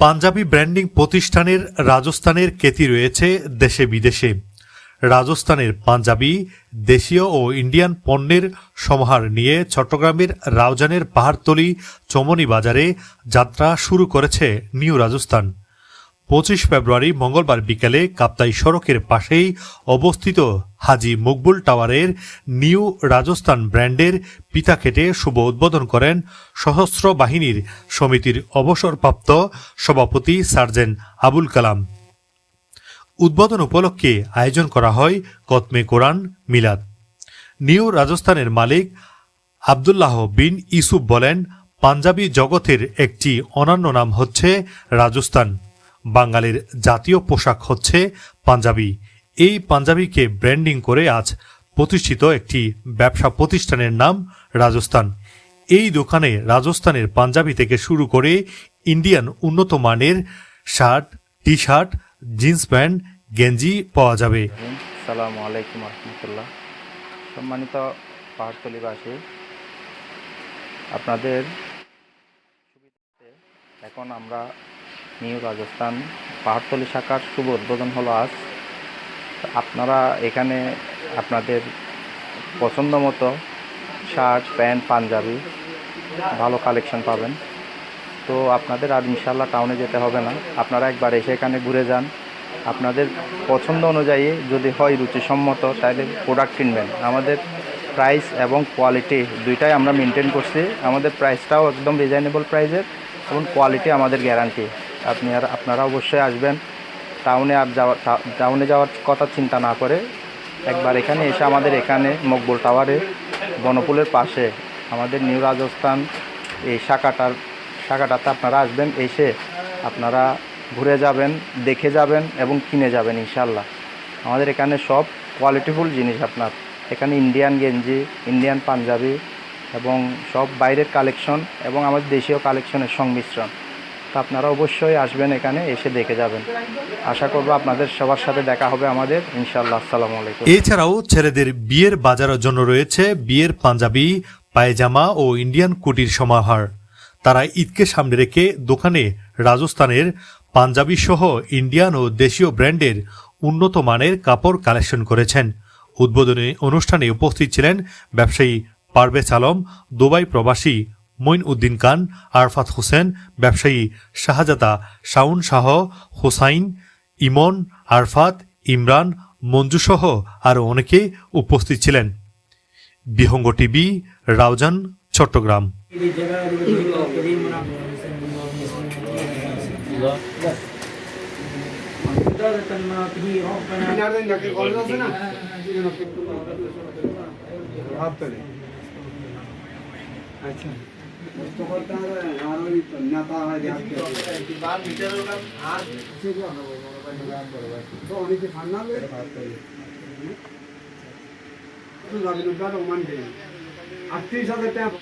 Panjabi branding প্রতিষ্ঠানের রাজস্থানের কেতি রয়েছে দেশে বিদেশে। রাজস্থানের পাঞ্জাবি, দেশীয় ও ইন্ডিয়ান পণ্যের সমাহার নিয়ে চট্টগ্রামের রাউজানের পাহাড়তলি চমনি বাজারে যাত্রা শুরু করেছে নিউ রাজস্থান। পঁচিশ ফেব্রুয়ারি মঙ্গলবার বিকেলে কাপ্তাই সড়কের পাশেই অবস্থিত হাজি মকবুল টাওয়ারের নিউ রাজস্থান ব্র্যান্ডের পিতা কেটে শুভ উদ্বোধন করেন সশস্ত্র বাহিনীর সমিতির অবসরপ্রাপ্ত সভাপতি সার্জেন্ট আবুল কালাম। উদ্বোধন উপলক্ষে আয়োজন করা হয় কতমে কোরআন, মিলাদ। নিউ রাজস্থানের মালিক আবদুল্লাহ বিন ইসুফ বলেন, পাঞ্জাবি জগতের একটি অনন্য নাম হচ্ছে রাজস্থান। বাঙালির জাতীয় পোশাক হচ্ছে পাঞ্জাবি। এই পাঞ্জাবিকে ব্র্যান্ডিং করে আজ প্রতিষ্ঠিত একটি ব্যবসা প্রতিষ্ঠানের নাম রাজস্থান। এই দোকানে রাজস্থানের পাঞ্জাবি থেকে শুরু করে ইন্ডিয়ান উন্নত মানের shirt T shirt jeans pant, গেঞ্জি পাওয়া যাবে। সালামু আলাইকুম রহমতুল্লাহ। সম্মানিত আপনাদের এখন আমরা নিউ রাজস্থান পাহাড়তলি শাখার শুভ উদ্বোধন হলো আজ। আপনারা এখানে আপনাদের পছন্দ মতো শার্ট, প্যান্ট, পাঞ্জাবি ভালো কালেকশন পাবেন। তো আপনাদের আর ইনশাল্লাহ টাউনে যেতে হবে না। আপনারা একবার এসে এখানে ঘুরে যান। আপনাদের পছন্দ অনুযায়ী যদি হয় রুচিসম্মত, তাহলে প্রোডাক্ট কিনবেন। আমাদের প্রাইস এবং কোয়ালিটি দুইটাই আমরা মেনটেন করছি। আমাদের প্রাইসটাও একদম রিজনেবল প্রাইসের এবং কোয়ালিটি আমাদের গ্যারান্টি আপনি আর আপনারা অবশ্যই আসবেন। টাউনে আর যাওয়ার টা- টাউনে যাওয়ার কথা চিন্তা না করে একবার এখানে এসে আমাদের এখানে মকবুল টাওয়ারে বনপুলের পাশে আমাদের নিউ রাজস্থান এই শাখাটার শাখাটাতে আপনারা আসবেন, এসে আপনারা ঘুরে যাবেন, দেখে যাবেন এবং কিনে যাবেন ইনশাল্লাহ আমাদের এখানে সব কোয়ালিটিফুল জিনিস আপনার। এখানে ইন্ডিয়ান গেঞ্জি ইন্ডিয়ান পাঞ্জাবি এবং সব বাইরের কালেকশন এবং আমাদের দেশীয় কালেকশনের সংমিশ্রণ। তো আপনারা অবশ্যই আসবেন এখানে, এসে দেখে যাবেন। আশা করব আপনাদের সবার সাথে দেখা হবে আমাদের। ইনশাল্লাহ আসসালামু আলাইকুম। এছাড়াও ছেলেদের বিয়ের বাজারের জন্য রয়েছে বিয়ের পাঞ্জাবি, পায়জামা ও ইন্ডিয়ান কুটির সমাহার। তারা ঈদকে সামনে রেখে দোকানে রাজস্থানের পাঞ্জাবি সহ ইন্ডিয়ান ও দেশীয় ব্র্যান্ডের উন্নত মানের কাপড় কালেকশন করেছেন। উদ্বোধনী অনুষ্ঠানে উপস্থিত ছিলেন ব্যবসায়ী পারভেজ আলম, দুবাই প্রবাসী মঈন উদ্দিন খান, আরফাত হোসেন, ব্যবসায়ী শাহজাদা শাউন শাহ, হোসাইন, ইমন, আরফাত, ইমরান, মঞ্জুসহ আরও অনেকে উপস্থিত ছিলেন। বিহঙ্গ টিভি, রাউজান, চট্টগ্রাম। আচ্ছা। অনেকে ফান্নালে ভাবতলে রবীন্দ্রনাথ ওমান ডে আটত্রিশ হাজার টাকা